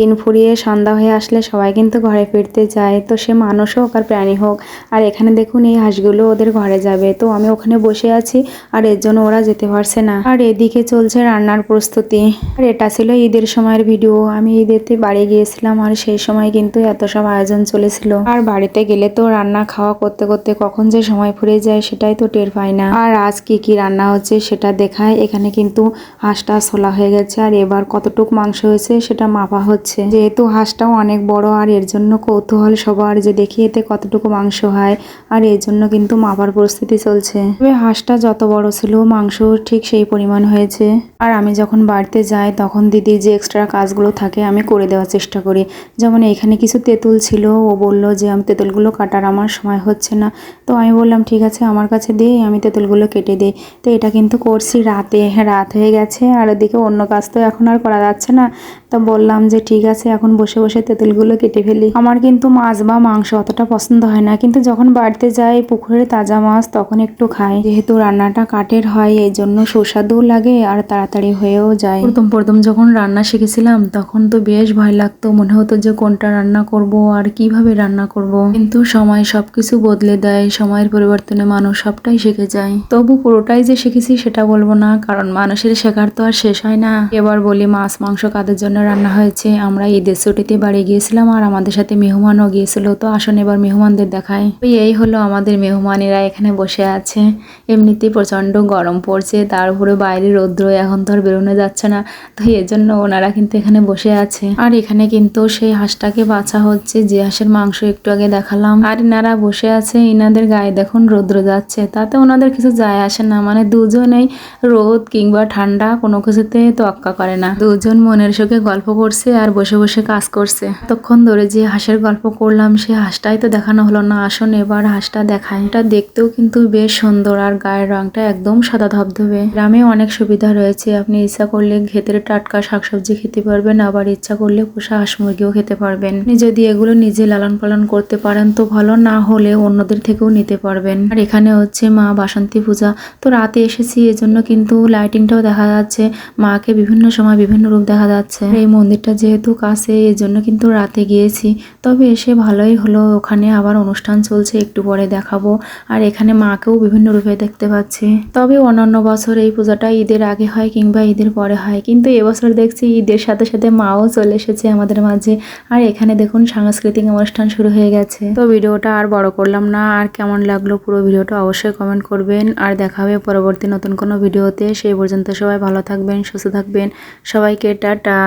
দিন ফুরিয়ে সন্ধ্যা হয়ে আসলে সবাই কিন্তু ঘরে ফিরতে যায়। তো সে মানুষ হোক আর প্রাণী হোক, আর এখানে দেখুন এই হাঁসগুলো ওদের ঘরে যাবে। তো আমি ওখানে বসে আছি, আর এর জন্য ওরা যেতে পারছে না। আর এদিকে চলছে রান্নার প্রস্তুতি। আর এটা ছিল ঈদের সময়ের ভিডিও আমি ঈদেতে বাড়ি গিয়েছিলাম, আর সেই সময় কিন্তু এত সব আয়োজন চলেছিল। আর বাড়িতে গেলে তো রান্না খাওয়া করতে করতে কখন যে সময় ফুরিয়ে যায় সেটাই তো টের পাই না। আর আজ কি কি রান্না হচ্ছে সেটা দেখায়। এখানে কিন্তু হাঁসটা ছোলা হয়ে গেছে, আর এবার কতটুক মাংস হয়েছে সেটা মাপা হচ্ছে যেহেতু হাঁসটাও অনেক বড় আর এর জন্য কৌতূহল সবার যে দেখি এতে কতটুকু মাংস হয় আর এর জন্য কিন্তু মাপার পরিস্থিতি চলছে। তবে হাঁসটা যত বড় ছিল মাংস ঠিক সেই পরিমাণ হয়েছে। আর আমি যখন বাড়িতে যাই তখন দিদির যে এক্সট্রা কাজগুলো থাকে আমি করে দেওয়ার চেষ্টা করি। যেমন এখানে কিছু তেঁতুল ছিল, ও বলল যে, আমি তেঁতুলগুলো কাটার আমার সময় হচ্ছে না। তো আমি বললাম, ঠিক আছে, আমার কাছে দিয়ে আমি তেঁতুলগুলো কেটে দিই। তো এটা কিন্তু করছি রাতে, রাত হয়ে গেছে। আর ওদিকে অন্য কাজ তো এখন আর করা যাচ্ছে না। তো বললাম যে, ঠিক আছে, এখন বসে বসে তেঁতুলগুলো কেটে ফেলি। আমার কিন্তু মাছ বা মাংস অতটা পছন্দ হয় না, কিন্তু যখন বাড়িতে যাই পুকুরে তাজা মাছ তখন একটু খাই। যেহেতু রান্নাটা কাঠের হয়, এই জন্য সুস্বাদুও লাগে আর তাড়াতাড়ি হয়েও যায়। প্রথম প্রথম যখন রান্না শিখেছিলাম, তখন তো বেশ ভয় লাগতো। মনে হতো যে কোনটা রান্না করব আর কীভাবে রান্না করব। কিন্তু সময় সবকিছু বদলে দেয়, সময়ের পরিবর্তনে মানুষ সবটাই শিখে যায়। তবু পুরোটাই যে শিখেছি সেটা বলব না, কারণ মানুষের শেখার তো আর শেষ হয় না। এবার বলি মাছ, মাংস কাদের জন্য রান্না হয়েছে? আমরা ঈদের ছুটিতে বাড়ি গিয়েছিলাম আর আমাদের সাথে মেহমানও গিয়েছিল। তো আসুন এবার মেহমানদের দেখায় এই হলো আমাদের মেহমানেরা এখানে বসে আছে। এমনিতেই প্রচণ্ড গরম পড়ছে, তার উপরে বাইরে রৌদ্র এখন তো আর বেরোনো যাচ্ছে না। তো এর জন্য ওনারা কিন্তু এখানে বসে আছে। আর এখানে কিন্তু সেই হাঁসটাকে বাছা হচ্ছে, যে হাঁসের মাংস একটু আগে দেখালাম। আর এনারা বসে আছে ইনাদের গায়ে দেখুন রৌদ্র যাচ্ছে। তাতে ওনাদের কিছু যায় আসে না মানে দুজনেই রোদ কিংবা ঠান্ডা কোনো কিছুতে তোয়াক্কা করে না। দুজন মনের সুখে গল্প করছে আর বসে বসে কাজ করছে। তখন ধরে যে হাঁসের গল্প করলাম, সে হাঁসটাই তো দেখানো হলো না। আসুন এবার হাঁসটা দেখায় এটা দেখতেও কিন্তু বেশ সুন্দর আর গায়ের রংটা একদম সাদা ধবধবে। গ্রামে অনেক সুবিধা রয়েছে। আপনি ইচ্ছা করলে ঘেতের টাটকা শাকসবজি খেতে পারবেন, আবার ইচ্ছা করলে পোষা হাঁস মুরগিও খেতে পারবেন। আপনি যদি এগুলো নিজে লালন পালন করতে পারেন, তো ভালো। না হলে অন্যদের থেকেও নিতে পারবেন। আর এখানে হচ্ছে মা বাসন্তী পূজা। তো রাতে এসেছি, এজন্য কিন্তু লাইটিংটাও দেখা যাচ্ছে। মাকে বিভিন্ন সময় বিভিন্ন রূপ দেখা যাচ্ছে। এই মন্দিরটা যেহেতু কাছে এর জন্য কিন্তু রাতে গিয়েছি। তবে এসে ভালোই হলো। ওখানে আবার অনুষ্ঠান চলছে, একটু পরে দেখাবো। আর এখানে মাকেও বিভিন্ন রূপে দেখতে পাচ্ছি। তবে অন্যান্য বছর এই পূজাটা ঈদের আগে হয় কিংবা ঈদের পরে হয়। কিন্তু এবছর দেখছি ঈদের সাথে সাথে মাও চলে এসেছে আমাদের মাঝে। আর এখানে দেখুন, সাংস্কৃতিক অনুষ্ঠান শুরু হয়ে গেছে। তো ভিডিওটা আর বড় করলাম না। আর কেমন লাগল পুরো ভিডিওটা অবশ্যই কমেন্ট করবেন। আর দেখাবে পরবর্তী নতুন কোনো ভিডিওতে। সেই পর্যন্ত সবাই ভালো থাকবেন, সুস্থ থাকবেন। সবাইকে টাটা।